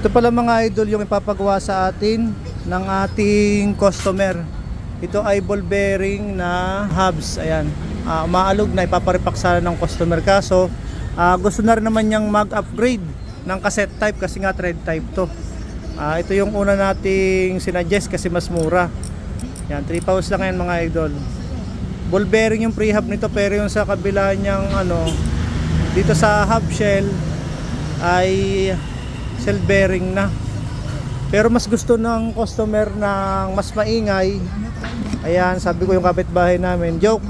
Ito pala mga idol yung ipapagawa sa atin ng ating customer. Ito ay ball bearing na hubs. Ayan. Ah, umaalog na ipaparipak sana ng customer. Kaso ah, gusto na rin naman niyang mag-upgrade ng cassette type kasi nga thread type to. Ah, ito yung una nating sinuggest kasi mas mura. Yan, 3 pounds lang yan mga idol. Ball bearing yung pre-hub nito pero yung sa kabila niyang ano dito sa hub shell ay shell bearing na. Pero mas gusto ng customer ng mas maingay. Ayan, sabi ko yung kapitbahay namin, joke.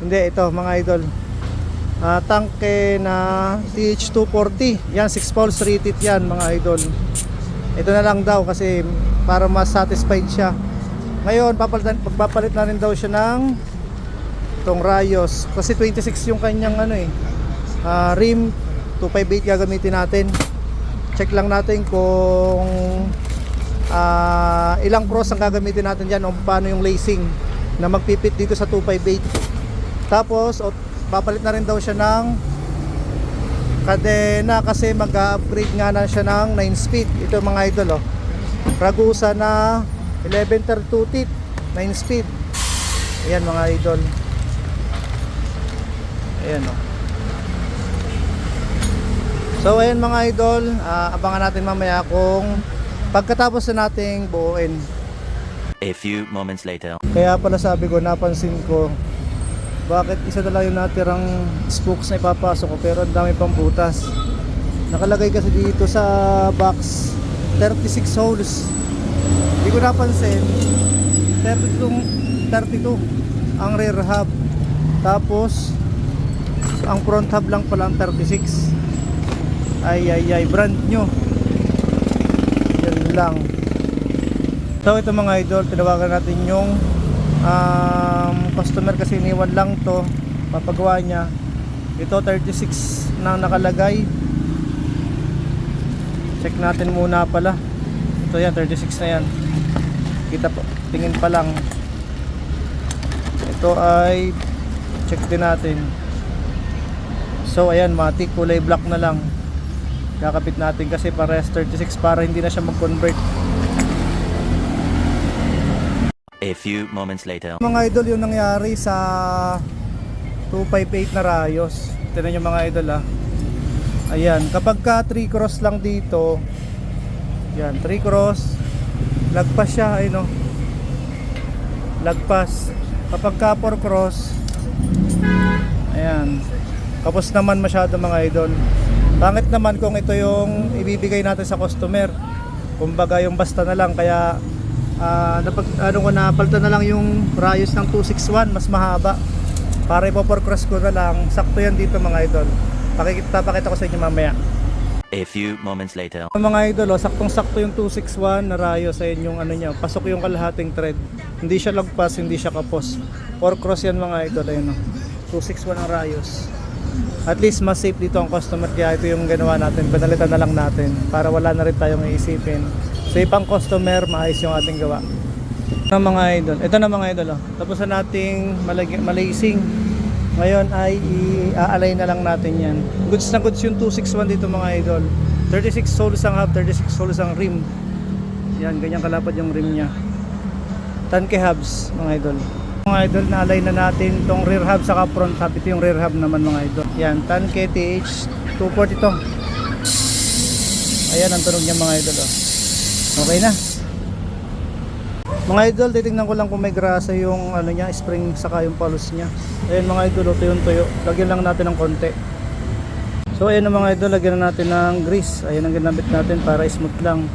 Hindi, ito mga idol. Ah, tangke na TH240. Yan, 6 pounds rated yan mga idol. Ito na lang daw kasi para mas satisfied siya. Ngayon, papalitan, pagpapalit na rin daw siya ng itong Rayos. Kasi 26 yung kanyang ano eh, ah, rim 258 gagamitin natin. Check lang natin kung ah, ilang cross ang gagamitin natin diyan o paano yung lacing na magpipit dito sa 258. Tapos, o, papalit na rin daw siya ng kadena kasi mag-upgrade nga na siya ng 9 speed. Ito mga idol oh. Ragusa na 1132 teeth, 9 speed. Ayan mga idol. Ayan oh. So ayan mga idol, ah, abangan natin mamaya kung pagkatapos na nating buuin. A few moments later. Kaya pala sabi ko, napansin ko, bakit isa na lang yung natirang spokes na ipapasok ko pero ang dami pang butas. Nakalagay kasi dito sa box 36 holes. Hindi ko napansin 32, 32 ang rear hub. Tapos ang front hub lang pala ang 36. Ay ay ay brand new. Yan lang. So ito mga idol, tinawagan natin yung um, customer kasi iniwan lang to. Papagawa niya. Ito 36 na nakalagay. Check natin muna pala. Ito yan 36 na yan. Kita po tingin pa lang. Ito ay check din natin. So ayan matik kulay black na lang kakapit natin kasi pares 36 para hindi na siya mag-convert A few moments later. Mga idol yung nangyari sa 258 na rayos. Tignan nyo mga idol ah. Ayan, kapag ka 3 cross lang dito, yan, 3 cross, lagpas siya, ay no. Lagpas. Kapag ka 4 cross, ayan, kapos naman masyado mga idol. Pangit naman kung ito yung ibibigay natin sa customer. Kumbaga yung basta na lang, kaya Ah, napag ano ko na palta na lang yung rayos ng 261 mas mahaba. Para ipo-four cross ko na lang. Sakto yan dito mga idol. Pakikita pakita ko sa inyo mamaya. A few moments later. mga idol oh, saktong sakto yung 261 na rayos. Sa yung ano niya. Pasok yung kalahating thread. Hindi siya lagpas hindi siya kapos. 4 cross yan mga idol. Ayun oh. 261 ang rayos at least mas safe dito ang customer kaya ito yung ginawa natin. Pinalitan na lang natin para wala na rin tayong iisipin. Safe ang customer maayos yung ating gawa. Na mga idol. Ito na mga idol oh. tapos na nating malacing ngayon ay i-aalay na lang natin yan. Goods na goods yung 261 dito mga idol. 36 soles ang hub 36 soles ang rim. Yan ganyan kalapad yung rim nya tanke hubs mga idol mga idol na-align na natin tong rear hub saka front hub. Ito yung rear hub naman mga idol. Yan tanke TH 240 to ayan ang tunog niya mga idol oh. okay na. Mga idol titingnan ko lang kung may grasa yung ano niya spring saka yung palos niya. Ayan mga idol oh, tuyo tuyo lagyan lang natin ng konti. So ayan mga idol lagyan na natin ng grease. Ayan ang ginamit natin para smooth lang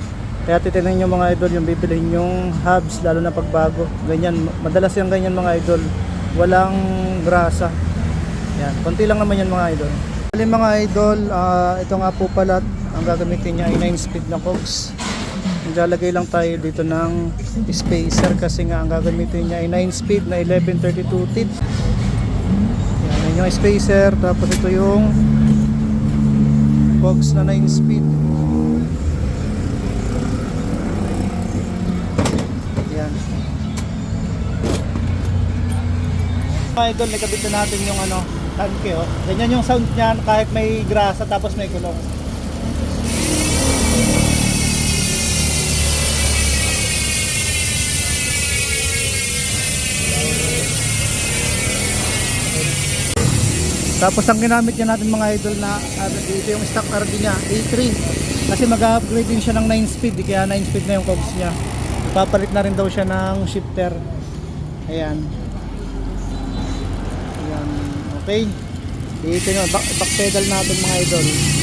kaya titignan nyo mga idol yung bibilihin yung hubs lalo na pagbago. Ganyan, madalas yung ganyan mga idol. Walang grasa. Yan, konti lang naman yan mga idol. Bali mga idol, ah, ito nga po pala ang gagamitin niya ay 9 speed na cogs. Naglalagay lang tayo dito ng spacer kasi nga ang gagamitin niya ay 9 speed na 1132 teeth. Yan, yun yung spacer tapos ito yung cogs na 9 speed. Mga idol, nagkabit natin yung ano, tanke oh. Ganyan yung sound niyan kahit may grasa tapos may kulong. Tapos ang ginamit niya natin mga idol na uh, ito yung stock RD niya, A3. Kasi mag-upgrade din siya ng 9 speed, kaya 9 speed na yung cogs niya. Papalit na rin daw siya ng shifter. Ayan. Okay. Ito yung back, back pedal natin mga idol.